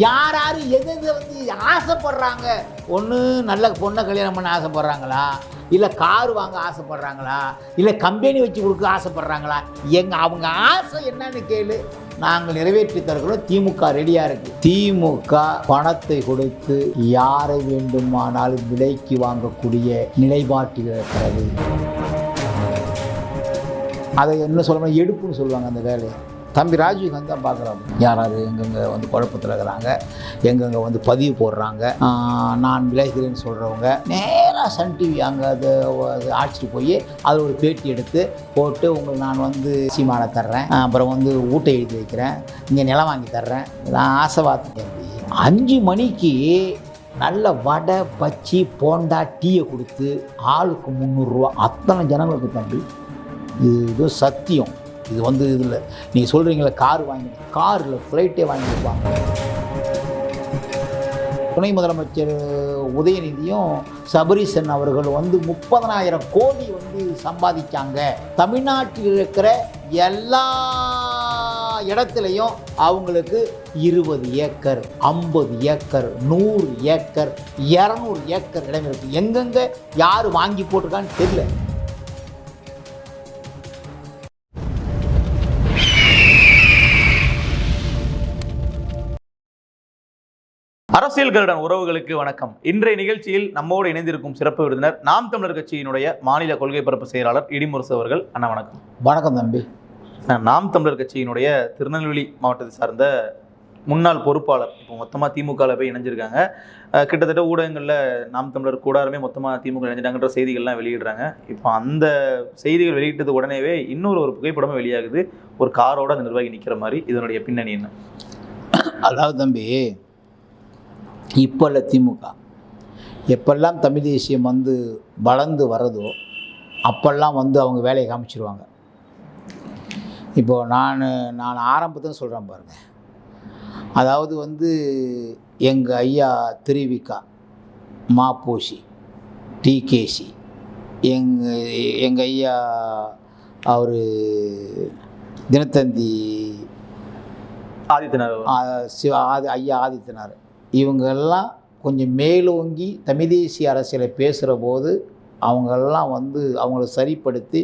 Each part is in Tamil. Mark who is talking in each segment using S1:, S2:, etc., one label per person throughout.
S1: யார் யார் எது எது வந்து ஆசைப்படுறாங்க? ஒன்று நல்ல பொண்ணை கல்யாணம் பண்ண ஆசைப்படுறாங்களா? இல்லை கார் வாங்க ஆசைப்படுறாங்களா? இல்லை கம்பெனி வச்சு கொடுக்க ஆசைப்படுறாங்களா? எங்கள் அவங்க ஆசை என்னன்னு கேளு. நாங்கள் நிறைவேற்றி தருகிறோம். திமுக ரெடியாக இருக்கு. திமுக பணத்தை கொடுத்து யாரை வேண்டுமானாலும் விலைக்கு வாங்கக்கூடிய நிலைப்பாட்டில் இருக்கிறது. அதை என்ன சொல்லணும் எடுப்புன்னு சொல்லுவாங்க அந்த வேலையை. தம்பி ராஜீவ்காந்த் தான் பார்க்குறாரு யாராவது எங்கெங்கே வந்து குழப்பத்தில் இருக்கிறாங்க எங்கெங்கே வந்து பதிவு போடுறாங்க நான் விளைகிறேன்னு சொல்கிறவங்க நேராக சன் டிவி அங்கே அது அழைச்சிட்டு ஆட்சிட்டு போய் அதில் ஒரு பேட்டி எடுத்து போட்டு உங்களுக்கு நான் வந்து சீமானை தர்றேன் அப்புறம் வந்து ஊட்டை எழுதி வைக்கிறேன் இங்கே நிலம் வாங்கி தர்றேன். நான் ஆசைவாத்து தம்பி. அஞ்சு மணிக்கு நல்ல வடை பச்சி போண்டா டீயை கொடுத்து ஆளுக்கு முந்நூறுரூவா அத்தனை ஜனங்களுக்கு தம்பி இது சத்தியம். இது வந்து இதில் நீங்கள் சொல்கிறீங்களே கார் வாங்கி காரில் ஃப்ளைட்டே வாங்கி கொடுப்பாங்க. துணை முதலமைச்சர் உதயநிதியும் சபரிசன் அவர்கள் வந்து முப்பதனாயிரம் கோடி வந்து சம்பாதிச்சாங்க. தமிழ்நாட்டில் இருக்கிற எல்லா இடத்துலையும் அவங்களுக்கு இருபது ஏக்கர் ஐம்பது ஏக்கர் நூறு ஏக்கர் இரநூறு ஏக்கர் இடம் இருக்குது எங்கெங்கே யார் வாங்கி போட்டிருக்கான்னு தெரியல.
S2: அரசியல் கருடன் உறவுகளுக்கு வணக்கம். இன்றைய நிகழ்ச்சியில் நம்மோடு இணைந்திருக்கும் சிறப்பு விருந்தினர் நாம் தமிழர் கட்சியினுடைய மாநில கொள்கை பரப்பு செயலாளர் இடிமுரசு அவர்கள். அண்ணா வணக்கம்.
S1: வணக்கம் தம்பி.
S2: நாம் தமிழர் கட்சியினுடைய திருநெல்வேலி மாவட்டத்தை சார்ந்த முன்னாள் பொறுப்பாளர் இப்போ மொத்தமாக திமுகவில் போய் இணைஞ்சிருக்காங்க. கிட்டத்தட்ட ஊடகங்களில் நாம் தமிழர் கூடாரமே மொத்தமாக திமுக இணைஞ்சிட்டாங்கன்ற செய்திகள்லாம் வெளியிடுறாங்க. இப்போ அந்த செய்திகள் வெளியிட்டது உடனேவே இன்னொரு ஒரு புகைப்படமும் வெளியாகுது. ஒரு காரோட அந்த நிர்வாகி நிற்கிற மாதிரி. இதனுடைய பின்னணி என்ன?
S1: அதாவது தம்பி இப்போ இல்லை திமுக. எப்பெல்லாம் தமிழ் தேசியம் வந்து வளர்ந்து வரதோ அப்பெல்லாம் வந்து அவங்க வேலையை காமிச்சிருவாங்க. இப்போது நான் நான் ஆரம்பத்தில் சொல்கிறேன் பாருங்கள் அதாவது வந்து எங்கள் ஐயா திருவிக்கா மாப்போசி டிகேசி எங்கள் எங்கள் ஐயா அவர் தினத்தந்தி
S2: ஆதித்தனர்
S1: சிவ ஆதி ஐயா ஆதித்தனார். இவங்கெல்லாம் கொஞ்சம் மேலோங்கி தமிழ் தேசிய அரசியலை பேசுகிற போது அவங்கெல்லாம் வந்து அவங்கள சரிப்படுத்தி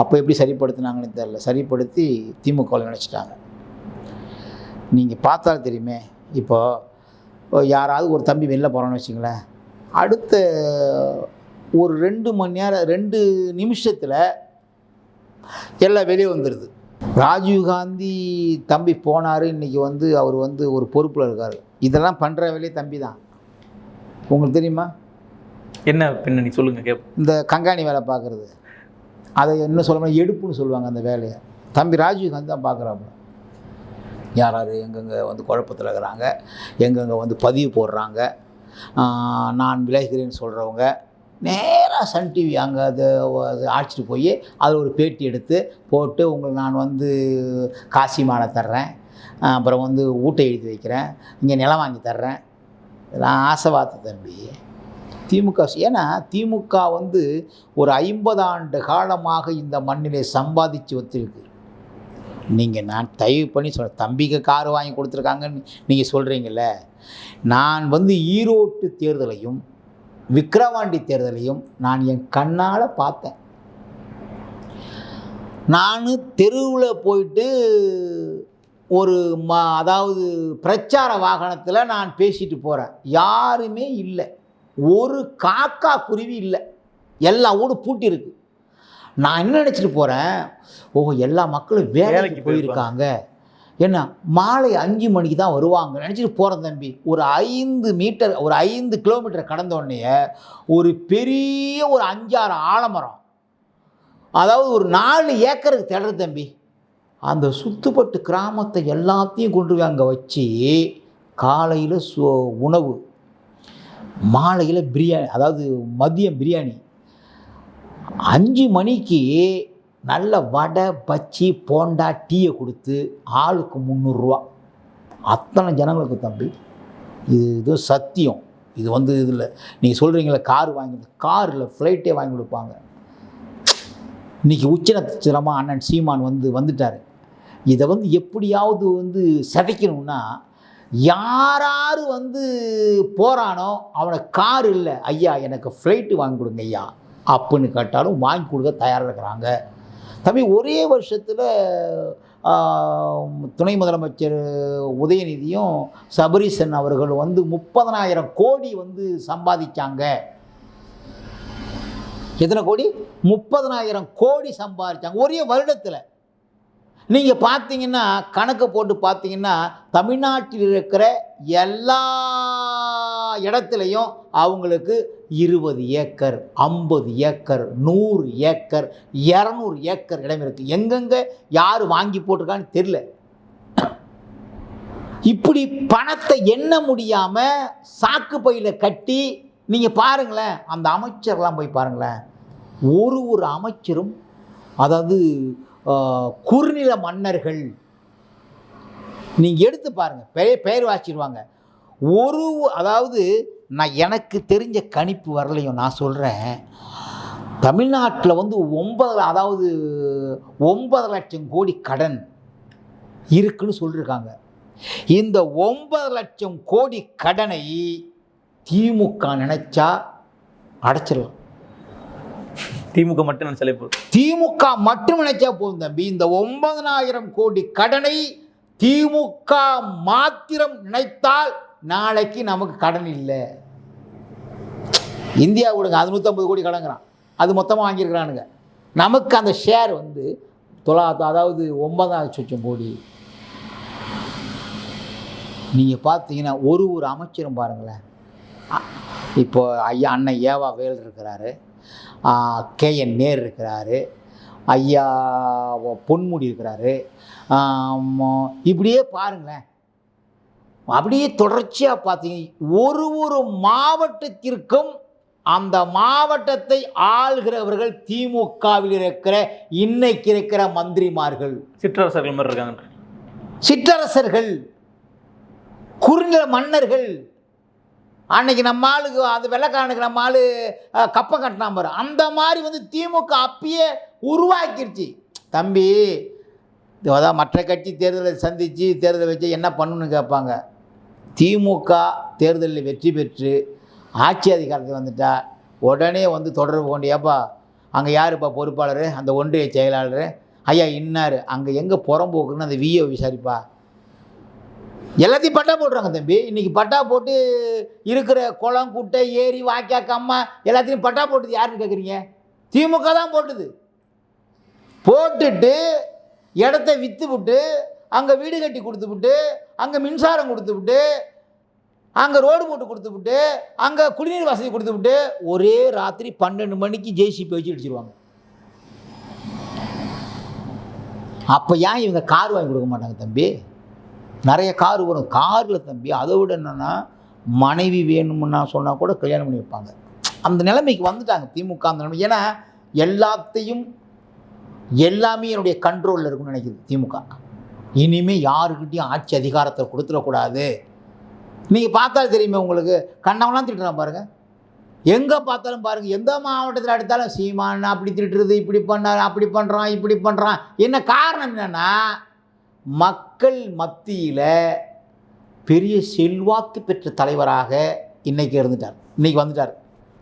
S1: அப்போ எப்படி சரிப்படுத்தினாங்கன்னு தெரில சரிப்படுத்தி திமுகவில் நினச்சிட்டாங்க. நீங்கள் பார்த்தா தெரியுமே இப்போ யாராவது ஒரு தம்பி வெளில போகிறான்னு வச்சுங்களேன் அடுத்த ஒரு ரெண்டு மணி நேரம் ரெண்டு நிமிஷத்தில் எல்லாம் வெளியே வந்துடுது ராஜீவ்காந்தி தம்பி போனார் இன்றைக்கி வந்து அவர் வந்து ஒரு பொறுப்பில் இருக்கார். இதெல்லாம் பண்ணுற வேலையே தம்பி தான். உங்களுக்கு தெரியுமா?
S2: என்ன பின்னணி சொல்லுங்க கேப்.
S1: இந்த கங்காணி வேலை பார்க்குறது. அதை என்ன சொல்லணும் எடுப்புன்னு சொல்லுவாங்க அந்த வேலையை. தம்பி ராஜீவ்காந்தி தான் பார்க்குறாப்புல. யார் யார் எங்கெங்கே வந்து குழப்பத்தில் இருக்கிறாங்க எங்கெங்கே வந்து பதிவு போடுறாங்க நான் விளைகிறேன்னு சொல்கிறவங்க நேராக சன் டிவி அங்கே அது ஆட்சிட்டு போய் அதில் ஒரு பேட்டி எடுத்து போட்டு உங்களுக்கு நான் வந்து காசி மாலை தர்றேன். அப்புறம் வந்து ஊட்டை எழுதி வைக்கிறேன். இங்கே நிலம் வாங்கி தர்றேன். இதெல்லாம் ஆசைவாத்து தம்பி திமுக ஏன்னா திமுக வந்து ஒரு ஐம்பது ஆண்டு காலமாக இந்த மண்ணிலே சம்பாதிச்சு வச்சிருக்கு. நீங்கள் நான் தயவு பண்ணி சொல்ல தம்பிக்கு கார் வாங்கி கொடுத்துருக்காங்கன்னு நீங்கள் சொல்கிறீங்கள நான் வந்து ஈரோட்டு தேர்தலையும் விக்கிரவாண்டி தேர்தலையும் நான் என் கண்ணால் பார்த்தேன். நான் தெருவில் போயிட்டு ஒரு ம அதாவது பிரச்சார வாகனத்தில் நான் பேசிட்டு போகிறேன் யாருமே இல்லை. ஒரு காக்கா குருவி இல்லை. எல்லா ஊடும் பூட்டியிருக்கு நான் என்ன நினச்சிட்டு போகிறேன் ஓ எல்லா மக்களும் வேலைக்கு போயிருக்காங்க. என்ன மாலை அஞ்சு மணிக்கு தான் வருவாங்க. நினச்சிட்டு போகிறேன் தம்பி. ஒரு ஐந்து மீட்டர் ஒரு ஐந்து கிலோமீட்டர் கடந்த உடனே ஒரு பெரிய ஒரு அஞ்சாறு ஆலமரம். அதாவது ஒரு நாலு ஏக்கருக்கு திடறு தம்பி. அந்த சுத்துப்பட்டு கிராமத்தை எல்லாத்தையும் கொண்டு போய் அங்கே வச்சு காலையில் சு உணவு மாலையில் பிரியாணி அதாவது மதியம் பிரியாணி. அஞ்சு மணிக்கு நல்ல வடை பச்சி போண்டா டீயை கொடுத்து ஆளுக்கு முந்நூறுரூவா. அத்தனை ஜனங்களுக்கு தம்பி இது இது சத்தியம். இது வந்து இதில் நீங்கள் சொல்கிறீங்களே கார் வாங்கி காரில் ஃப்ளைட்டே வாங்கி கொடுப்பாங்க. இன்றைக்கி உச்ச அண்ணன் சீமான் வந்து வந்துட்டார். இதை வந்து எப்படியாவது வந்து சிதைக்கணும்னா யார் வந்து போகிறானோ அவனை கார் இல்லை ஐயா எனக்கு ஃப்ளைட்டு வாங்கி கொடுங்க ஐயா. அப்படின்னு கேட்டாலும் வாங்கி கொடுக்க தயாராக இருக்கிறாங்க. தம்பி ஒரே வருஷத்தில் துணை முதலமைச்சர் உதயநிதியும் சபரீசன் அவர்கள் வந்து முப்பதனாயிரம் கோடி வந்து சம்பாதிச்சாங்க. எத்தனை கோடி? முப்பதனாயிரம் கோடி சம்பாதிச்சாங்க. ஒரே வருடத்தில். நீங்கள் பார்த்தீங்கன்னா கணக்கு போட்டு பார்த்தீங்கன்னா தமிழ்நாட்டில் இருக்கிற எல்லா இடத்துலையும் அவங்களுக்கு இருபது ஏக்கர் ஐம்பது ஏக்கர் நூறு ஏக்கர் இரநூறு ஏக்கர் இடம் இருக்குது எங்கெங்கே யார் வாங்கி போட்டிருக்கான்னு தெரில இப்படி பணத்தை எண்ண முடியாமல் சாக்கு பையில் கட்டி நீங்கள் பாருங்களேன் அந்த அமைச்சர்லாம் போய் பாருங்களேன். ஒரு ஒரு அமைச்சரும் அதாவது குறுநில மன்னர்கள். நீங்கள் எடுத்து பாருங்கள் பெயர் பெயர் வாசிடுவாங்க ஒரு அதாவது நான் எனக்கு தெரிஞ்ச கணிப்பு வரலையும் நான் சொல்கிறேன் தமிழ்நாட்டில் வந்து ஒன்பது அதாவது ஒன்பது லட்சம் கோடி கடன் இருக்குன்னு சொல்லியிருக்காங்க இந்த ஒன்பது லட்சம் கோடி கடனை திமுக நினச்சா அடைச்சிடலாம்.
S2: திமுக மட்டும் நினைச்சாலே போதும்.
S1: திமுக மட்டும் நினைச்சா போதும் தம்பி. இந்த ஒன்பதனாயிரம் கோடி கடனை திமுக மாத்திரம் நினைத்தால் நாளைக்கு நமக்கு கடன் இல்லை. இந்தியா விடுங்க அது நூற்றம்பது கோடி கடங்கிறான் அது மொத்தமாக வாங்கியிருக்கிறானுங்க. நமக்கு அந்த ஷேர் வந்து தொள்ளா அதாவது ஒன்பதாயிரம் சொச்சம் கோடி. நீங்கள் பார்த்தீங்கன்னா ஒரு ஒரு அமைச்சரும் பாருங்களேன். இப்போ ஐயா அண்ணன் ஏவா வேல் இருக்கிறாரு. கே என் நேர் இருக்கிறாரு. ஐயா பொன்முடி இருக்கிறாரு. இப்படியே பாருங்களேன். அப்படியே தொடர்ச்சியாக பார்த்தீங்க. ஒரு ஒரு மாவட்டத்திற்கும் அந்த மாவட்டத்தை ஆள்கிறவர்கள் திமுகவில் இருக்கிற இன்னைக்கு இருக்கிற மந்திரிமார்கள்.
S2: சிற்றரசர்கள் மாதிரி இருக்காங்க.
S1: சிற்றரசர்கள் குறுநில மன்னர்கள் அன்னைக்கு நம்ம ஆளுக்கு அந்த வெள்ளைக்காரனுக்கு நம்ம ஆள் கப்பம் கட்டினா பாரு. அந்த மாதிரி வந்து திமுக அப்பயே உருவாக்கிடுச்சு தம்பி அதான் மற்ற கட்சி தேர்தலை சந்தித்து தேர்தலை வச்சு என்ன பண்ணணும்னு கேட்பாங்க. திமுக தேர்தலில் வெற்றி பெற்று ஆட்சி அதிகாரத்துக்கு வந்துட்டா உடனே வந்து தொடர்பு கொண்டியாப்பா அங்கே யாருப்பா பொறுப்பாளர்? அந்த ஒன்றிய செயலாளர்? ஐயா இன்னார்? அங்கே எங்கே புறம்போக்குன்னு அந்த விஏ விசாரிப்பா. எல்லாத்தையும் பட்டா போடுறாங்க தம்பி. இன்றைக்கி பட்டா போட்டு இருக்கிற குளம் குட்டை ஏரி வாய்க்கா கம்மா எல்லாத்தையும் பட்டா போட்டுது யாருன்னு கேட்குறீங்க திமுக தான் போட்டுது. போட்டுட்டு இடத்த விற்று விட்டு அங்கே வீடு கட்டி கொடுத்து விட்டு அங்கே மின்சாரம் கொடுத்து விட்டு அங்கே ரோடு போட்டு கொடுத்து விட்டு அங்கே குடிநீர் வசதி கொடுத்து விட்டு ஒரே ராத்திரி பன்னெண்டு மணிக்கு ஜேசிபி வச்சு அடிச்சிருவாங்க அப்போ ஏன் இவங்க கார் வாங்கி கொடுக்க மாட்டாங்க தம்பி? நிறைய கார் வரும். காரில் தம்பி அதை விட என்னென்னா மனைவி வேணும்னா சொன்னால் கூட கல்யாணம் பண்ணி வைப்பாங்க. அந்த நிலைமைக்கு வந்துட்டாங்க திமுக அந்த நிலைமை. ஏன்னா எல்லாத்தையும் எல்லாமே என்னுடைய கண்ட்ரோலில் இருக்கும்னு நினைக்கிது திமுக. இனிமேல் யாருக்கிட்டையும் ஆட்சி அதிகாரத்தை கொடுத்துடக்கூடாது. நீங்கள் பார்த்தாலும் தெரியுமே உங்களுக்கு. கண்ணவெல்லாம் திட்டுறான் பாருங்கள் எங்கே பார்த்தாலும் பாருங்கள் எந்த மாவட்டத்தில் எடுத்தாலும் சீமான் அப்படி திட்டுறது இப்படி பண்ணார் அப்படி பண்ணுறான் இப்படி பண்ணுறான் என்ன காரணம் என்னென்னா மக் மக்கள் மத்தியில் பெரிய செல்வாக்கு பெற்ற தலைவராக இன்றைக்கி இருந்துட்டார். இன்றைக்கி வந்துட்டார்.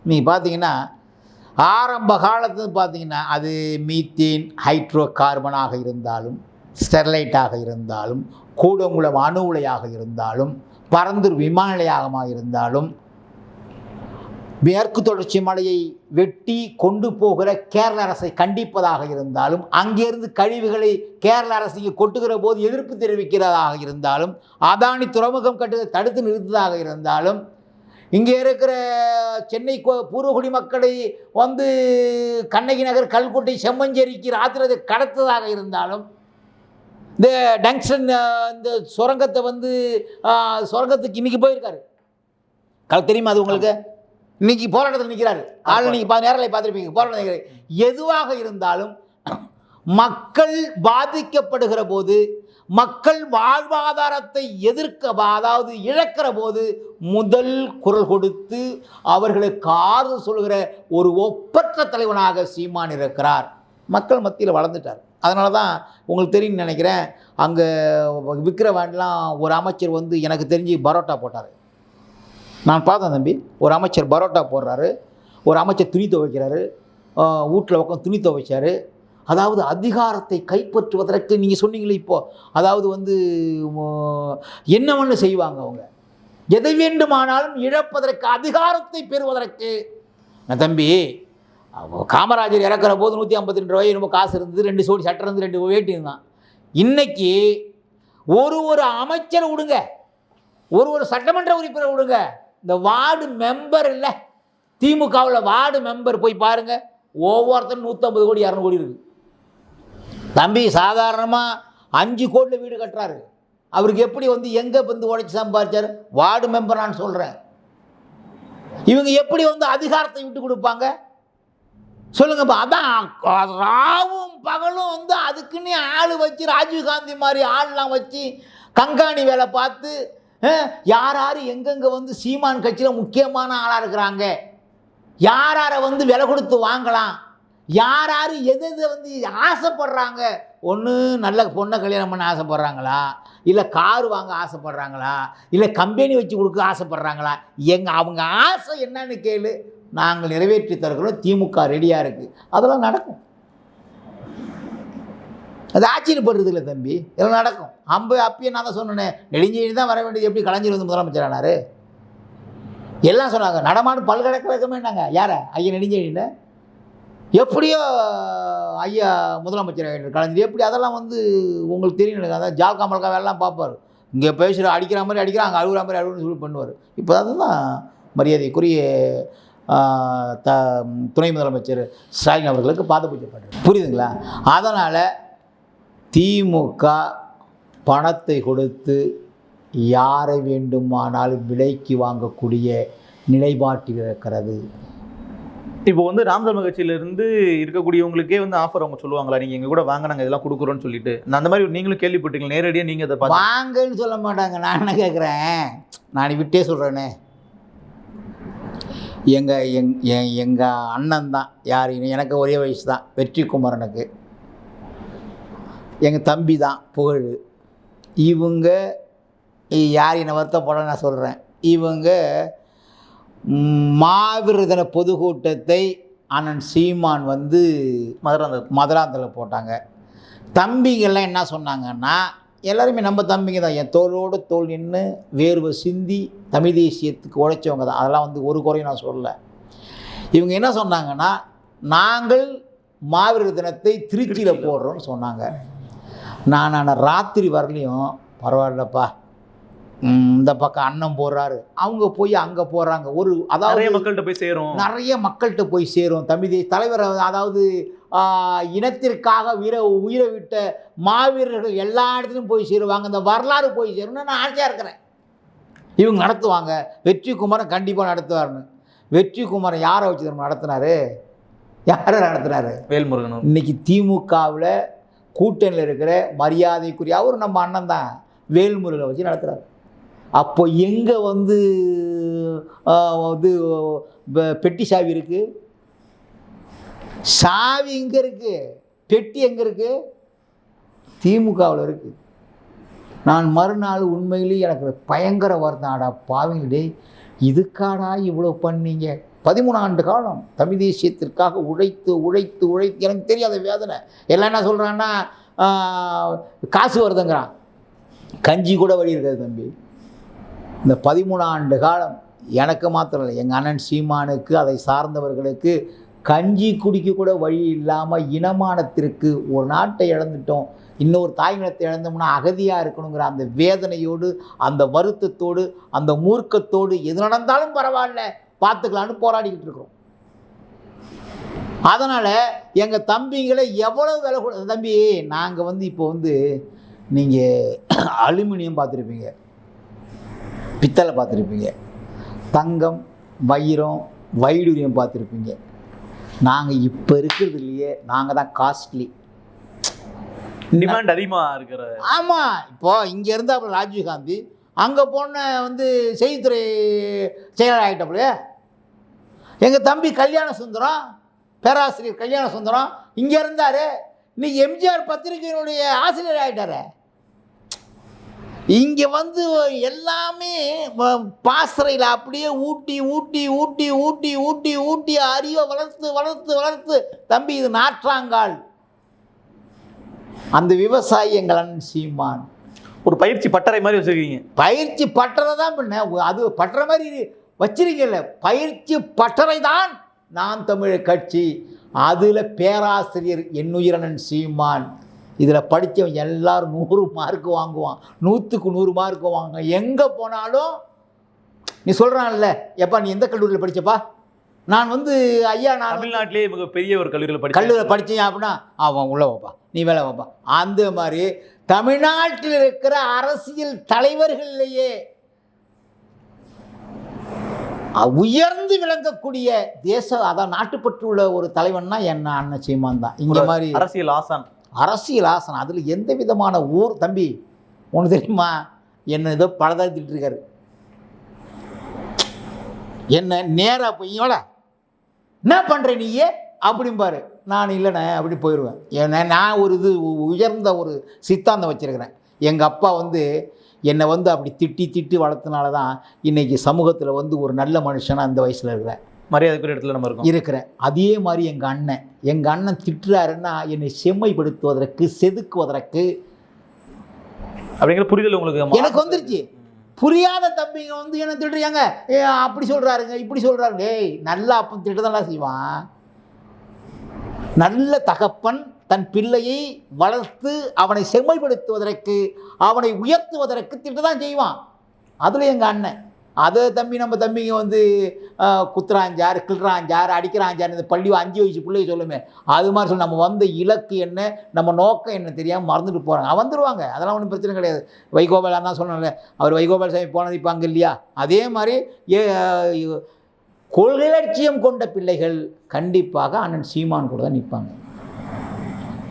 S1: நீங்கள் பார்த்தீங்கன்னா ஆரம்ப காலத்து பார்த்தீங்கன்னா அது மீத்தேன் ஹைட்ரோ கார்பனாக இருந்தாலும் ஸ்டெர்லைட்டாக இருந்தாலும் கூடங்குளம் அணு உலையாக இருந்தாலும் பரந்தூர் விமான நிலையமாக இருந்தாலும் மேற்கு தொடர்ச்சி மலையை வெட்டி கொண்டு போகிற கேரள அரசை கண்டிப்பதாக இருந்தாலும் அங்கிருந்து கழிவுகளை கேரள அரசுக்கு கொட்டுகிற போது எதிர்ப்பு தெரிவிக்கிறதாக இருந்தாலும் அதானி துறைமுகம் கட்டுவதை தடுத்து நிறுத்ததாக இருந்தாலும் இங்கே இருக்கிற சென்னை கோ- பூர்வகுடி மக்களை வந்து கண்ணகி நகர் கல்குட்டை செம்மஞ்சேரிக்கு ராத்திரத்தை கடத்ததாக இருந்தாலும் இந்த டங்ஷன் இந்த சுரங்கத்தை வந்து சுரங்கத்துக்கு இன்றைக்கி போயிருக்காரு. கல் தெரியுமா அது உங்களுக்கு? இன்னைக்கு போராட்டத்தில் நிற்கிறாரு ஆள் நீங்கள் பா நேரில் பார்த்துருப்பீங்க. போராட்டம் எதுவாக இருந்தாலும் மக்கள் பாதிக்கப்படுகிற போது மக்கள் வாழ்வாதாரத்தை எதிர்க்க அதாவது இழக்கிற போது முதல் குரல் கொடுத்து அவர்களுக்கு ஆறுதல் சொல்கிற ஒரு ஒப்பற்ற தலைவனாக சீமான் இருக்கிறார். மக்கள் மத்தியில் வளர்ந்துட்டார். அதனால தான் உங்களுக்கு தெரியும்னு நினைக்கிறேன் அங்கே விக்கிரவாண்டிலாம் ஒரு அமைச்சர் வந்து எனக்கு தெரிஞ்சு பரோட்டா போட்டார். நான் பார்த்தேன் தம்பி. ஒரு அமைச்சர் பரோட்டா போடுறாரு. ஒரு அமைச்சர் துணி துவைக்கிறாரு. வீட்டில் உட்காந்து துணி துவைச்சாரு. அதாவது அதிகாரத்தை கைப்பற்றுவதற்கு நீங்கள் சொன்னீங்களே இப்போது அதாவது வந்து உம், என்ன செய்வாங்க அவங்க? எதை வேண்டுமானாலும் இழப்பதற்கு அதிகாரத்தை பெறுவதற்கு. நான் தம்பி காமராஜர் இறக்குற போது நூற்றி ஐம்பத்தி ரெண்டு ரூபாய் ரொம்ப காசு இருந்தது ரெண்டு சோடி சட்டை இருந்து ரெண்டு வேட்டி இருந்தான். இன்னைக்கு ஒரு ஒரு அமைச்சரை விடுங்க. ஒரு ஒரு சட்டமன்ற உறுப்பினர் விடுங்க. இந்த வார்டு மெம்பர் இல்லை. திமுகவில் வார்டு மெம்பர் போய் பாருங்கள் ஒவ்வொருத்தரும் நூற்றம்பது கோடி இரநூறு கோடி இருக்குது தம்பி சாதாரணமாக அஞ்சு கோடியில் வீடு கட்டுறாரு. அவருக்கு எப்படி வந்து எங்கே வந்து உழைச்சி சம்பாதிச்சார் வார்டு மெம்பர் நான் சொல்கிறேன் இவங்க எப்படி வந்து அதிகாரத்தை விட்டு கொடுப்பாங்க? சொல்லுங்கப்பா அதான் ராவும் பகலும் வந்து அதுக்குன்னு ஆள் வச்சு ராஜீவ்காந்தி மாதிரி ஆள்லாம் வச்சு கண்காணி வேலை பார்த்து யார் யார் எங்கெங்கே வந்து சீமான் கட்சியில் முக்கியமான ஆளாக இருக்கிறாங்க? யார் யாரை வந்து விலை கொடுத்து வாங்கலாம்? யார் யார் எது எது வந்து ஆசைப்படுறாங்க? ஒன்று நல்ல பொண்ணை கல்யாணம் பண்ண ஆசைப்படுறாங்களா? இல்லை கார் வாங்க ஆசைப்படுறாங்களா? இல்லை கம்பெனி வச்சு கொடுக்க ஆசைப்படுறாங்களா? எங்கள் அவங்க ஆசை என்னன்னு கேளு. நாங்கள் நிறைவேற்றி தருகிறோம். திமுக ரெடியாக இருக்குது அதெல்லாம் நடக்கும். அது ஆச்சரியப்படுறது இல்லை தம்பி. இதெல்லாம் நடக்கும். அம்ப அப்பயே நான் தான் சொன்னேன். நெடுஞ்செழி தான் வர வேண்டியது எப்படி கலைஞர் வந்து முதலமைச்சர்னாரு எல்லாம் சொன்னாங்க. நடமாடும் பல்கலைக்கழகமேனாங்க யாரை? ஐயா நெடுஞ்செழின்னு எப்படியோ ஐயா முதலமைச்சர் ஆகிட்டார் கலைஞர் எப்படி அதெல்லாம் வந்து உங்களுக்கு தெரியும் எனக்கு அதான் ஜால்கா மல்கா வேலைலாம் பார்ப்பார். இங்கே பேசுகிற அடிக்கிற மாதிரி அடிக்கிறாங்க அழுகிற மாதிரி அழுகுன்னு சொல்லி பண்ணுவார். இப்போ அதுதான் மரியாதைக்குரிய த துணை முதலமைச்சர் ஸ்டாலின் அவர்களுக்கு பாத பூஜை பண்ணுறாரு புரியுதுங்களா? அதனால் திமுக பணத்தை கொடுத்து யாரை வேண்டுமானாலும் விலைக்கு வாங்கக்கூடிய நிலைப்பாட்டில் இருக்கிறது.
S2: இப்போ வந்து ராம் தர்ம கட்சியில இருந்து இருக்கக்கூடியவங்களுக்கே வந்து ஆஃபர் அவங்க சொல்லுவாங்களா? நீங்க எங்க கூட வாங்க நாங்க இதெல்லாம் கொடுக்குறோம்னு சொல்லிட்டு. அந்த மாதிரி நீங்களும் கேள்விப்பட்டீங்க நேரடியா நீங்க அதை
S1: வாங்கன்னு சொல்ல மாட்டாங்க. நான் என்ன கேட்குறேன் நான் விட்டே சொல்கிறேனே எங்கள் எங் எங்கள் அண்ணன் தான் யார் எனக்கு ஒரே வயசு தான் வெற்றி குமரனுக்கு எங்கள் தம்பி தான் புகழ். இவங்க யார் என்னை வருத்தப்பட நான் சொல்கிறேன் இவங்க ம், மாவீரர் தின பொதுக்கூட்டத்தை அண்ணன் சீமான் வந்து
S2: மதுராந்த
S1: மதுராந்தத்தில் போட்டாங்க. தம்பிங்கெல்லாம் என்ன சொன்னாங்கன்னா எல்லாருமே நம்ம தம்பிங்க தான். என் தோளோடு தோல் நின்று வேர்வை சிந்தி தமிழ் தேசியத்துக்கு உழைச்சவங்க தான். அதெல்லாம் வந்து ஒரு குறையும் நான் சொல்லலை. இவங்க என்ன சொன்னாங்கன்னா நாங்கள் மாவீரர் தினத்தை திருச்சியில். போடுறோம்னு சொன்னாங்க. நான் நான் ராத்திரி வரலையும் பரவாயில்லப்பா. இந்த பக்கம் அண்ணன் போடுறாரு அவங்க போய் அங்கே போடுறாங்க ஒரு அதாவது
S2: நிறைய மக்கள்கிட்ட போய் சேரும்.
S1: நிறைய மக்கள்கிட்ட போய் சேரும். தமிழ் தலைவர் அதாவது இனத்திற்காக வீர உயிரை விட்ட மாவீரர்கள் எல்லா இடத்துலையும் போய் சேருவாங்க. இந்த வரலாறு போய் சேரும்னு நான் ஆசையாக இருக்கிறேன். இவங்க நடத்துவாங்க. வெற்றி குமரன் கண்டிப்பாக நடத்துவார்னு வெற்றி குமரன் யாரை வச்சு தெரியுமா நடத்தினாரு? யாரை நடத்தினாரு?
S2: வேல்முருகன்
S1: இன்னைக்கு திமுகவில் கூட்டணியில் இருக்கிற மரியாதைக்குரிய அவர் நம்ம அண்ணன் தான் வேல்முருகனை வச்சு நடத்துகிறார் அப்போ எங்கே வந்து இது பெ- பெட்டி சாவி இருக்குது சாவி இங்கே இருக்குது பெட்டி எங்கே இருக்குது திமுகவில் இருக்குது நான் மறுநாள் உண்மையிலேயே எனக்கு பயங்கர வருத்தம். ஆடா பாவிங்களே. இதுக்காடா இவ்வளோ பண்ணீங்க? பதிமூணு ஆண்டு காலம் தமிழ் தேசியத்திற்காக உழைத்து உழைத்து உழைத்து எனக்கு தெரியாத வேதனை. எல்லாம் என்ன சொல்கிறான்னா காசு வருதுங்கிறான். கஞ்சி கூட வழி இருக்காது தம்பி. இந்த பதிமூணு ஆண்டு காலம் எனக்கு மாத்திரம் இல்லை. எங்கள் அண்ணன் சீமானுக்கு அதை சார்ந்தவர்களுக்கு கஞ்சி குடிக்க கூட வழி இல்லாமல் இனமானத்திற்கு ஒரு நாட்டை இழந்துட்டோம். இன்னொரு தாய்நிலத்தை இழந்தோம்னா அகதியாக இருக்கணுங்கிற அந்த வேதனையோடு அந்த வருத்தத்தோடு அந்த மூர்க்கத்தோடு எது நடந்தாலும் பரவாயில்ல. பார்த்துக்கலான்னு போராடிக்கிட்டு இருக்கிறோம். அதனால் எங்கள் தம்பிங்களை எவ்வளோ விலை கொடு தம்பி நாங்கள் வந்து இப்போ வந்து நீங்கள் அலுமினியம் பார்த்துருப்பீங்க. பித்தளை பார்த்துருப்பீங்க. தங்கம் வைரம் வைடூரியம் பார்த்துருப்பீங்க. நாங்கள் இப்போ இருக்கிறது இல்லையே நாங்கள் தான் காஸ்ட்லி
S2: டிமாண்ட் அதிகமா இருக்கிற
S1: ஆமாம் இப்போ இங்கே இருந்தாப்புல ராஜீவ்காந்தி அங்கே போன வந்து செய்தித்துறை செயலர் ஆகிட்டப்பலையே? எங்கள் தம்பி கல்யாண சுந்தரம் பேராசிரியர் கல்யாண சுந்தரம் இங்கே இருந்தார். நீ எம்ஜிஆர் பத்திரிகையினுடைய ஆசிரியர் ஆகிட்டார இங்கே வந்து எல்லாமே பாசறையில் அப்படியே ஊட்டி ஊட்டி ஊட்டி ஊட்டி ஊட்டி ஊட்டி அறிவை வளர்த்து வளர்த்து வளர்த்து. தம்பி இது நாற்றாங்கால். அந்த விவசாயி எங்கள் அண்ணன் சீமான்.
S2: ஒரு பயிற்சி பட்டறை மாதிரி வச்சிருக்கீங்க.
S1: பயிற்சி பட்டறை தான் பண்ண அது பட்டறை மாதிரி வச்சிருக்கல பயிற்சி பட்டறை தான் நான் தமிழர் கட்சி. அதில் பேராசிரியர் என்னுயிரனன் சீமான். இதில் படித்தவன் எல்லாரும் நூறு மார்க் வாங்குவான். நூற்றுக்கு நூறு மார்க் வாங்க எங்கே போனாலும் நீ சொல்கிறான்ல எப்பா நீ எந்த கல்லூரியில் படிச்சப்பா? நான் வந்து ஐயா நான் வந்து
S2: தமிழ்நாட்டிலேயே மிக பெரிய ஒரு கல்லூரியில் படிச்சு
S1: கல்லூரியில் படிச்சீங்க அப்படின்னா அவன் உள்ள வைப்பா நீ வேலை வைப்பா அந்த மாதிரி தமிழ்நாட்டில் இருக்கிற அரசியல் தலைவர்கள்லேயே உயர்ந்து விளங்கக்கூடிய தேச அதான் நாட்டுப்பற்று உள்ள ஒரு தலைவன்னா என்ன அண்ணன் சீமான் தான்.
S2: ஒரு
S1: மாதிரி
S2: அரசியல் ஆசான்.
S1: அரசியல் ஆசனம் அதில் எந்த விதமான ஊர் தம்பி உனக்கு தெரியுமா? என்ன ஏதோ பலதாத்திட்டு இருக்காரு என்ன நேராக போய் என்ன பண்ணுற நீயே? அப்படிம்பாரு. நான் இல்லைண்ணே அப்படி போயிடுவேன் ஏன்னா நான் ஒரு இது உயர்ந்த ஒரு சித்தாந்தம் வச்சுருக்கிறேன். எங்கள் அப்பா வந்து என்னை வந்து அப்படி திட்டி திட்டி வளர்த்தனால தான் இன்றைக்கி சமூகத்தில் வந்து ஒரு நல்ல மனுஷனாக அந்த வயசில் இருக்கிறேன்
S2: மரியாதைக்குரிய இடத்துல நம்ம இருக்கோம்.
S1: இருக்கிறேன். அதே மாதிரி எங்கள் அண்ணன். எங்கள் அண்ணன் திட்டுறாருன்னா என்னை செம்மைப்படுத்துவதற்கு செதுக்குவதற்கு.
S2: அப்படிங்கிற புரிதல் உங்களுக்கு
S1: எனக்கு வந்துருச்சு. புரியாத தம்பிங்க வந்து என்ன திட்டுறாங்க. ஏ அப்படி சொல்கிறாருங்க இப்படி சொல்கிறாரு டேய் நல்ல அப்பன் திட்டு செய்வான். நல்ல தகப்பன் தன் பிள்ளையை வளர்த்து அவனை செம்மைப்படுத்துவதற்கு அவனை உயர்த்துவதற்கு திட்டு தான் செய்வான். அதில் எங்கள் அண்ணன். அதை தம்பி நம்ம தம்பிங்க வந்து குத்துறாஞ்சார் கிள்றாஞ்சார் அடிக்கிறாஞ்சார் இந்த பள்ளி அஞ்சு வயசு பிள்ளைய சொல்லுமே. அது மாதிரி சொல்லி நம்ம வந்த இலக்கு என்ன நம்ம நோக்கம் என்ன தெரியாமல் மறந்துட்டு போகிறாங்க வந்துடுவாங்க அதெல்லாம் ஒன்றும் பிரச்சனை கிடையாது. வைகோபால் அண்ணா சொன்னல அவர் வைகோபால் சாமி போனது இப்போ அங்கே இல்லையா? அதே மாதிரி ஏ கொள்கை லட்சியம் கொண்ட பிள்ளைகள் கண்டிப்பாக அண்ணன் சீமான் கூட தான் நிற்பாங்க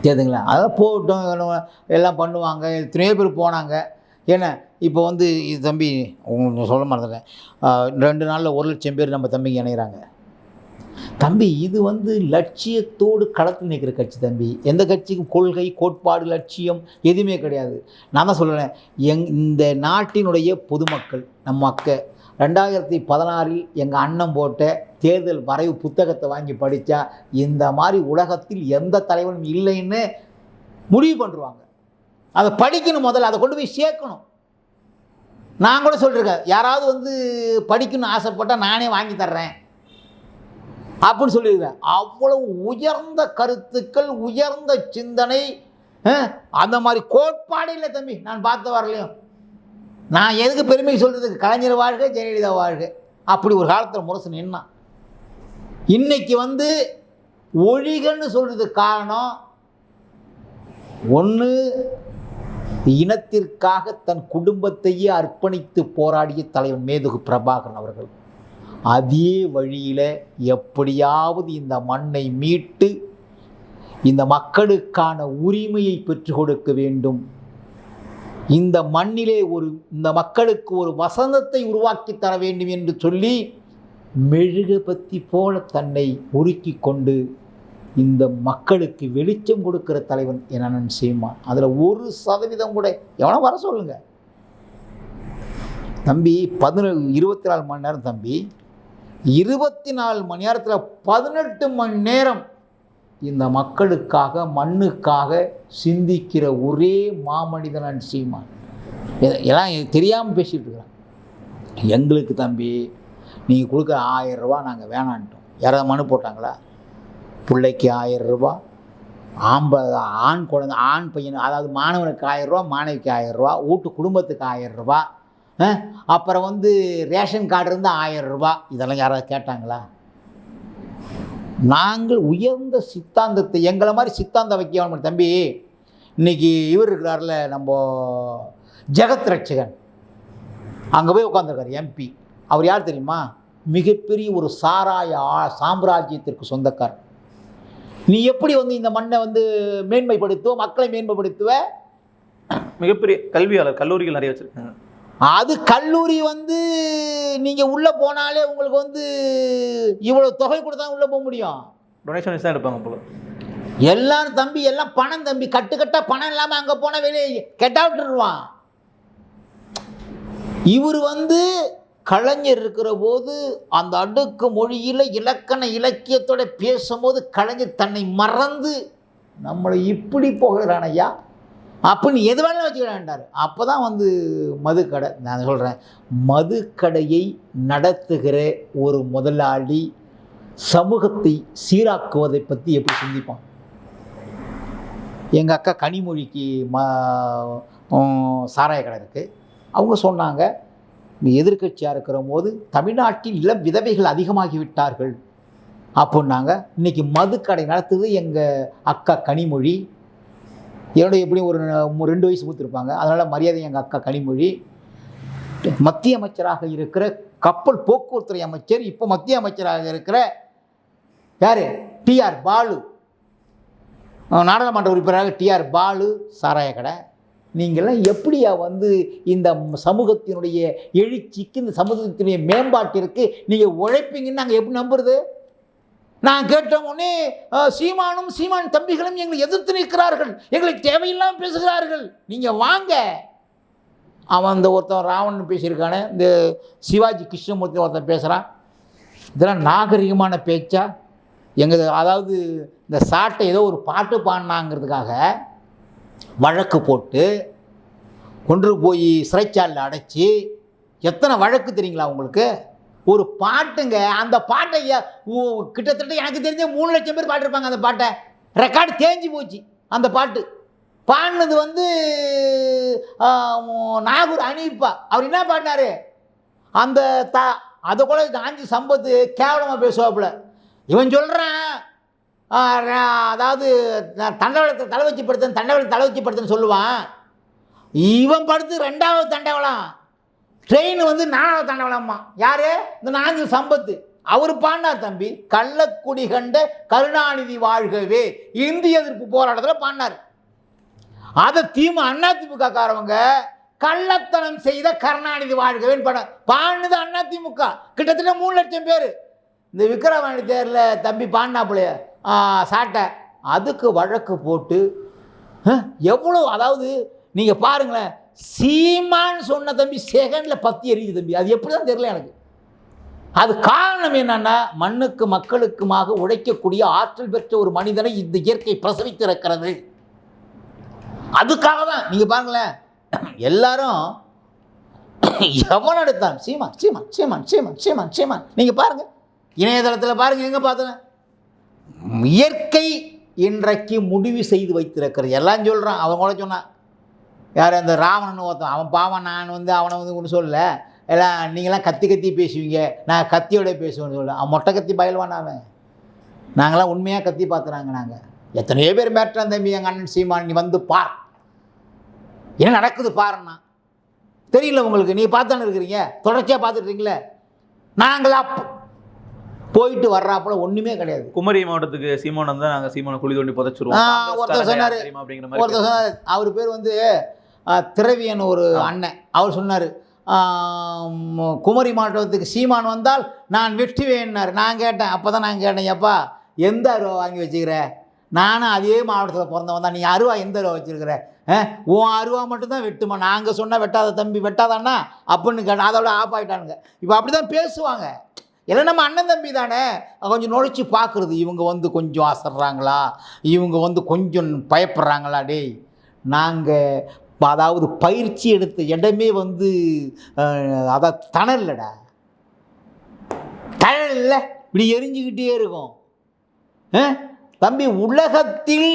S1: தெரியுதுங்களா அதெல்லாம் போகட்டும் எல்லாம் எல்லாம் பண்ணுவாங்க எத்தனையோ பேர் போனாங்க. ஏன்னா இப்போ வந்து இது தம்பி உங்களுக்கு சொல்ல மறந்துட்டேன். ரெண்டு நாளில் ஒரு லட்சம் பேர் நம்ம தம்பிங்க இணைகிறாங்க தம்பி இது வந்து லட்சியத்தோடு களத்தில் நிற்கிற கட்சி தம்பி. எந்த கட்சிக்கும் கொள்கை கோட்பாடு லட்சியம் எதுவுமே கிடையாது. நான் தான் சொல்லுறேன் எங் இந்த நாட்டினுடைய பொதுமக்கள் நம்ம அக்கை ரெண்டாயிரத்தி பதினாறில் எங்கள் அண்ணன் போட்ட தேர்தல் வரைவு புத்தகத்தை வாங்கி படித்தா இந்த மாதிரி உலகத்தில் எந்த தலைவனும் இல்லைன்னு முடிவு பண்ணுருவாங்க அதை படிக்கணும் முதல்ல அதை கொண்டு போய் சேர்க்கணும். நான் கூட சொல்லியிருக்கேன் யாராவது வந்து படிக்கணும்னு ஆசைப்பட்டால் நானே வாங்கி தர்றேன். அப்படின்னு சொல்லியிருக்கேன். அவ்வளவு உயர்ந்த கருத்துக்கள் உயர்ந்த சிந்தனை அந்த மாதிரி கோட்பாடு இல்லை தம்பி. நான் பார்த்த வரலையும். நான் எதுக்கு பெருமை சொல்கிறதுக்கு கலைஞர் வாழ்க ஜெயலலிதா வாழ்க. அப்படி ஒரு காலத்தில் முரசு நின்னான். இன்னைக்கு வந்து ஒழிகன்னு சொல்கிறதுக்கு காரணம் ஒன்று இனத்திற்காக தன் குடும்பத்தையே அர்ப்பணித்து போராடிய தலைவன் மேதுகு பிரபாகரன் அவர்கள். அதே வழியில் எப்படியாவது இந்த மண்ணை மீட்டு இந்த மக்களுக்கான உரிமையை பெற்றுக் கொடுக்க வேண்டும். இந்த மண்ணிலே ஒரு இந்த மக்களுக்கு ஒரு வசந்தத்தை உருவாக்கி தர வேண்டும் என்று சொல்லி மெழுகுபத்தி போல தன்னை உருக்கி கொண்டு இந்த மக்களுக்கு வெளிச்சம் கொடுக்கிற தலைவன் என் செய்யுமான் அதில் ஒரு சதவீதம் கூட எவனோ வர சொல்லுங்க. தம்பி பதினேழு இருபத்தி நாலு மணி நேரம் தம்பி. இருபத்தி நாலு மணி நேரத்தில் பதினெட்டு மணி நேரம் இந்த மக்களுக்காக மண்ணுக்காக சிந்திக்கிற ஒரே மாமனிதன் சீமான். எல்லாம் தெரியாமல் பேசிகிட்டு இருக்கிறான். எங்களுக்கு தம்பி நீங்கள் கொடுக்குற ஆயிரம் ரூபா நாங்கள் வேணான்ட்டோம். யாராவது மனு போட்டாங்களா? பிள்ளைக்கு ஆயிரம் ரூபா ஆம்ப ஆண் குழந்தை ஆண் பையன் அதாவது மாணவனுக்கு ஆயிரம் மாணவிக்கு ஆயிரம் வீட்டு குடும்பத்துக்கு ஆயிரம் ரூபா அப்புறம் வந்து ரேஷன் கார்டு இருந்தால் ஆயிரம் ரூபா இதெல்லாம் யாராவது கேட்டாங்களா? நாங்கள் உயர்ந்த சித்தாந்தத்தை எங்களை மாதிரி சித்தாந்தம் வைக்க தம்பி. இன்னைக்கு இவர் இருக்கிறார்ல நம்ம ஜெகத் ரட்சகன். அங்கே போய் உட்காந்துருக்கார் எம்பி அவர் யார் தெரியுமா? மிகப்பெரிய ஒரு சாராய சாம்ராஜ்யத்திற்கு சொந்தக்காரர். நீ எப்படி வந்து இந்த மண்ணை வந்து மேன்மைப்படுத்துவ மக்களை மேன்மைப்படுத்துவ?
S2: மிகப்பெரிய கல்வியாளர் கல்லூரிகள் நிறைய வச்சுருக்காங்க.
S1: அது கல்லூரி வந்து நீங்கள் உள்ளே போனாலே உங்களுக்கு வந்து இவ்வளோ தொகை கொடுத்தா உள்ளே போக முடியும்.
S2: டொனேஷன் தான் எடுப்பாங்க போல.
S1: எல்லாரும் தம்பி எல்லாம் பணம் தம்பி. கட்டு கட்டா பணம் இல்லாமல் அங்கே போனால் வெளியே கெட்டா விட்டுருவான். இவர் வந்து கலைஞர் இருக்கிற போது அந்த அடுக்கு மொழியில் இலக்கண இலக்கியத்தோட பேசும்போது கலைஞர் தன்னை மறந்து நம்மளை இப்படி புகழறான் ஐயா அப்படின்னு எது வேணாலும் வச்சுக்கிறான்டார் அப்போ தான் வந்து மதுக்கடை நான் சொல்கிறேன் மதுக்கடையை நடத்துகிற ஒரு முதலாளி சமூகத்தை சீராக்குவதை பற்றி எப்படி சிந்திப்பான்? எங்கள் அக்கா கனிமொழிக்கு ம சாராய கடை இருக்குது அவங்க சொன்னாங்க எதிர்கட்சியாக இருக்கிற போது தமிழ்நாட்டில் இளம் விதவைகள் அதிகமாகி விட்டார்கள் அப்படின்னாங்க இன்னைக்கு மதுக்கடை நடத்துது எங்கள் அக்கா கனிமொழி என்னோட எப்படியும் ஒரு ரெண்டு வயசு மூத்திருப்பாங்க அதனால் மரியாதை எங்கள் அக்கா கனிமொழி. மத்திய அமைச்சராக இருக்கிற கப்பல் போக்குவரத்துறை அமைச்சர் இப்போ மத்திய அமைச்சராக இருக்கிற யார்? டிஆர் பாலு. நாடாளுமன்ற உறுப்பினராக டிஆர் பாலு சாராய கடை நீங்கள்லாம் எப்படியா வந்து இந்த சமூகத்தினுடைய எழுச்சிக்கு இந்த சமூகத்தினுடைய மேம்பாட்டிற்கு நீங்கள் உழைப்பீங்கன்னு நாங்கள் எப்படி நம்புறது? நான் கேட்ட உடனே சீமானும் சீமான் தம்பிகளும் எங்களை எதிர்த்து நிற்கிறார்கள். எங்களை தேவையில்லாமல் பேசுகிறார்கள். நீங்கள் வாங்க. அவன் அந்த ஒருத்தன் ராவணன் பேசியிருக்கானே இந்த சிவாஜி கிருஷ்ணமூர்த்தி ஒருத்தன் பேசுகிறான் இதெல்லாம் நாகரிகமான பேச்சா? எங்கள் அதாவது இந்த சாட்டை ஏதோ ஒரு பாட்டு பாடினாங்கிறதுக்காக வழக்கு போட்டு கொண்டு போய் சிறைச்சாலில் அடைச்சி எத்தனை வழக்கு தெரியுங்களா உங்களுக்கு? ஒரு பாட்டுங்க அந்த பாட்டை கிட்டத்தட்ட எனக்கு தெரிஞ்ச மூணு லட்சம் பேர் பாட்டிருப்பாங்க அந்த பாட்டை. ரெக்கார்டு தேஞ்சு போச்சு அந்த பாட்டு. பாடினது வந்து நாகூர் அனீப்பா. அவர் என்ன பாடினாரு? அந்த த அதை கூட காஞ்சி சம்பத்து கேவலமாக பேசுவாப்புல. இவன் சொல்கிறான் அதாவது தண்டவளத்தை தலை வச்சு படுத்தேன் தண்டவளத்தை தலை வச்சு சொல்லுவான். இவன் படுத்து ரெண்டாவது தண்டவளம். ட்ரெயின் வந்து நாலாவது தண்டவளம்மா. யார்? இந்த நான்கு சம்பத்து. அவர் பாண்டார் தம்பி கள்ளக்குடி கண்ட கருணாநிதி வாழ்கவே. இந்திய எதிர்ப்பு போராட்டத்தில் பாண்டார் அதை திமுக அதிமுக காரவங்க கள்ளத்தனம் செய்த கருணாநிதி வாழ்கவேன்னு பாட பாடினது அதிமுக கிட்டத்தட்ட மூணு லட்சம் பேர். இந்த விக்ரவாணி தேரில் தம்பி பாடினாப்புலைய சாட்டை. அதுக்கு வழக்கு போட்டு எவ்வளோ அதாவது நீங்கள் பாருங்களேன் சீமான்னு சொன்ன தம்பி செகண்டில் பத்தி எரியுது தம்பி. அது எப்படி தான் தெரியல எனக்கு. அது காரணம் என்னன்னா மண்ணுக்கு மக்களுக்குமாக உழைக்கக்கூடிய ஆற்றல் பெற்ற ஒரு மனிதனை இந்த இயற்கை பிரசவித்திருக்கிறது. அதுக்காக தான் நீங்கள் பாருங்களேன் எல்லாரும் எவன் எடுத்தான்? சீமான் சீமான் சீமான் சீமான் சீமான் சீமான். நீங்கள் பாருங்கள் இணையதளத்தில் பாருங்கள் எங்கே பார்த்தேன்? இயற்கை இன்றைக்கு முடிவு செய்து வைத்திருக்கிறது. எல்லாம் சொல்கிறான் அவன் கூட சொன்னான் யார் அந்த ராவணன் ஒருத்தன் அவன் பாவன் நான் வந்து அவனை வந்து ஒன்று சொல்லல. எல்லாம் நீங்களாம் கத்தி கத்தி பேசுவீங்க. நான் கத்தியோட பேசுவேன்னு சொல்ல அவன் மொட்டை கத்தி பயல்வான் அவன். நாங்களாம் உண்மையாக கத்தி பார்த்துறாங்க நாங்கள் எத்தனையோ பேர் மேட்டான் தம்பி எங்கள் அண்ணன் சீமான் நீ வந்து பார். என்ன நடக்குது பாருன்னா தெரியல உங்களுக்கு. நீ பார்த்தானே இருக்கிறீங்க? தொடர்ச்சியாக பார்த்துட்றீங்களே நாங்களா போயிட்டு வர்றாப்புல ஒன்றுமே கிடையாது.
S2: குமரி மாவட்டத்துக்கு சீமான் வந்தா நாங்க சீமானை குழி தோண்டி புதைச்சிருவோம்.
S1: ஒருத்தர் சொன்னாரு. ஒருத்தர் சொன்னார். அவர் பேர் வந்து திரவியன் ஒரு. அண்ணன். அவர் சொன்னார் குமரி மாவட்டத்துக்கு சீமான் வந்தால் நான் வெட்டுவேன்னார். நான் கேட்டேன். அப்போ தான் நான் கேட்டேன் எப்பா எந்த அருவா வாங்கி வச்சுக்கிற? நானும் அதே மாவட்டத்தில் பிறந்தவன் தான். நீ அருவா எந்த அருவா வச்சுருக்கிற? உன் அருவா மட்டும்தான் வெட்டுமா? நாங்கள் சொன்னால் வெட்டாத தம்பி வெட்டாதாண்ணா அப்படின்னு கேட்டேன் அதோட ஆஃப் ஆகிட்டானுங்க இப்போ அப்படி தான் பேசுவாங்க. எல்லாம் நம்ம அண்ணன் தம்பி தானே. கொஞ்சம் நுழைச்சி பார்க்குறது இவங்க வந்து கொஞ்சம் அசர்றாங்களா இவங்க வந்து கொஞ்சம் பயப்படுறாங்களா? டேய் நாங்கள் அதாவது பயிற்சி எடுத்த இடமே வந்து அதான் தணல்லடா. தணல் இல்லை இப்படி எரிஞ்சுக்கிட்டே இருக்கும்? தம்பி உலகத்தில்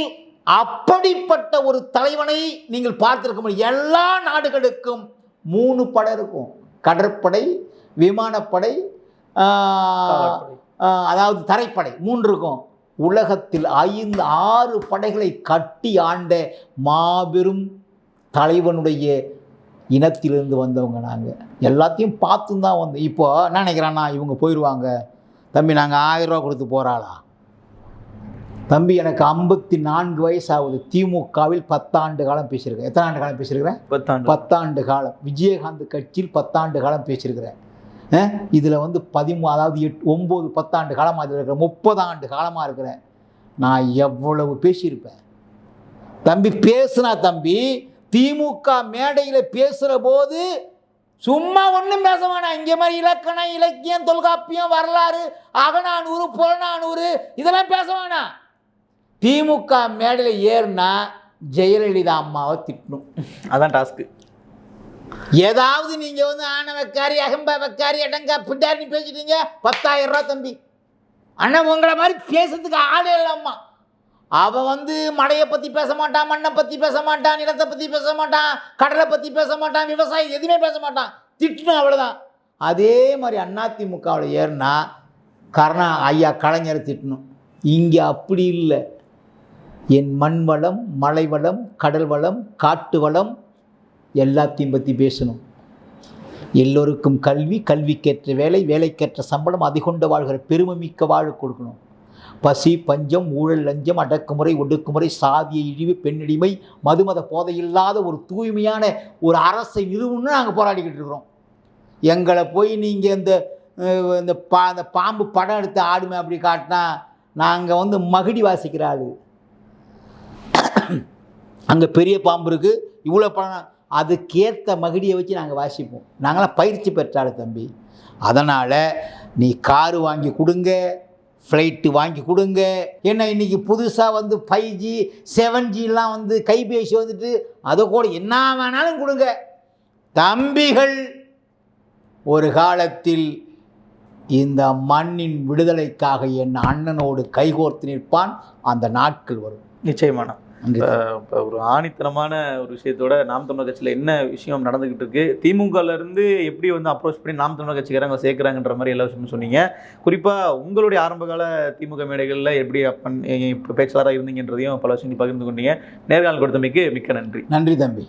S1: அப்படிப்பட்ட ஒரு தலைவனை நீங்கள் பார்த்திருக்க முடியும். எல்லா நாடுகளுக்கும் மூணு படை இருக்கும். கடற்படை விமானப்படை அதாவது தரைப்படை மூன்று இருக்கும். உலகத்தில் ஐந்து ஆறு படைகளை கட்டி ஆண்ட மாபெரும் தலைவனுடைய இனத்திலிருந்து வந்தவங்க நாங்கள் எல்லாத்தையும் பார்த்து தான் வந்தோம். இப்போ என்ன நினைக்கிறான்னா இவங்க போயிடுவாங்க தம்பி நாங்கள் ஆயிரம் ரூபா கொடுத்து போகிறாளா தம்பி எனக்கு ஐம்பத்தி நான்கு வயசு ஆகுது திமுகவில் பத்தாண்டு காலம் பேசியிருக்கேன் எத்தனை ஆண்டு காலம் பேசியிருக்கிறேன்?
S2: பத்தாண்டு.
S1: பத்தாண்டு காலம். விஜயகாந்த் கட்சியில் பத்தாண்டு காலம் பேசியிருக்கிறேன். இதில் வந்து பதிமூ அதாவது எட் ஒம்பது பத்தாண்டு காலமாக இதில் இருக்கிறேன் முப்பது ஆண்டு காலமாக இருக்கிறேன். நான் எவ்வளவு பேசியிருப்பேன்? தம்பி பேசுனா தம்பி திமுக மேடையில் பேசுகிற போது சும்மா ஒன்றும் பேச வேணாம் இங்கே மாதிரி இலக்கணம் இலக்கியம் தொல்காப்பியம் வரலாறு அகநானூறு புறநானூறு இதெல்லாம் பேச வேணாம் திமுக மேடையில் ஏறுனா ஜெயலலிதா அம்மாவை திட்டணும்.
S2: அதான் டாஸ்க்கு
S1: ஏதாவது நீங்கள் வந்து ஆணவக்காரி அகம்பவக்காரி அடங்கா பிட்டாரின்னு பேசிட்டீங்க பத்தாயிரம் ரூபா தம்பி. அண்ணன் உங்களை மாதிரி பேசுறதுக்கு ஆளே இல்லம்மா அவன் வந்து மழையை பற்றி பேச மாட்டான் மண்ணை பற்றி பேச மாட்டான் நிலத்தை பற்றி பேச மாட்டான் கடலை பற்றி பேச மாட்டான் விவசாயம் எதுவுமே பேச மாட்டான். திட்டணும் அவ்வளோதான் அதே மாதிரி அதிமுகவில் ஏறினா கருணா ஐயா கலைஞரை திட்டணும். இங்கே அப்படி இல்லை. என் மண் வளம் மலை வளம் கடல் வளம் காட்டு வளம் எல்லாத்தையும் பற்றி பேசணும். எல்லோருக்கும் கல்வி கல்விக்கேற்ற வேலை வேலைக்கேற்ற சம்பளம் அதிகொண்டு வாழ்கிற பெருமை மிக்க வாழ கொடுக்கணும். பசி பஞ்சம் ஊழல் லஞ்சம் அடக்குமுறை ஒடுக்குமுறை சாதிய இழிவு பெண்ணடிமை மதுமத போதை இல்லாத ஒரு தூய்மையான ஒரு அரசை நிறுவனம்னு நாங்கள் போராடிக்கிட்டு இருக்கிறோம். எங்களை போய் நீங்கள் இந்த இந்த பா இந்த பாம்பு படம் எடுத்து ஆடுமே அப்படி காட்டினா நாங்கள் வந்து மகிடி வாசிக்கிற ஆள். அங்கே பெரிய பாம்பு இருக்குது இவ்வளோ படம் அதுக்கேற்ற மகிடியை வச்சு நாங்கள் வாசிப்போம். நாங்களாம் பயிற்சி பெற்றாள் தம்பி. அதனால் நீ காரு வாங்கி கொடுங்க. ஃப்ளைட்டு வாங்கி கொடுங்க. ஏன்னா இன்றைக்கி புதுசாக வந்து ஃபைவ் ஜி செவன் ஜிலாம் வந்து கைபேசி வந்துட்டு அதை கூட என்ன வேணாலும் கொடுங்க. தம்பிகள் ஒரு காலத்தில் இந்த மண்ணின் விடுதலைக்காக என் அண்ணனோடு கைகோர்த்து நிற்பான். அந்த நாட்கள் வரும்.
S2: நிச்சயமான ஒரு ஆணித்தனமான ஒரு விஷயத்தோட நாம் தமிழர் கட்சியில் என்ன விஷயம் நடந்துகிட்டு இருக்கு திமுகல இருந்து எப்படி வந்து அப்ரோச் பண்ணி நாம் தமிழர் கட்சிக்காரங்க சேர்க்குறாங்கன்ற மாதிரி எல்லா விஷயமும் சொன்னீங்க. குறிப்பாக உங்களுடைய ஆரம்பகால திமுக மேடைகளில் எப்படி அப்பன் பேச்சாளராக இருந்தீங்கன்றதையும் பல விஷயங்கள் பகிர்ந்து கொண்டீங்க. நேர்காணல் கொடுத்தமைக்கு மிக்க நன்றி.
S1: நன்றி தம்பி.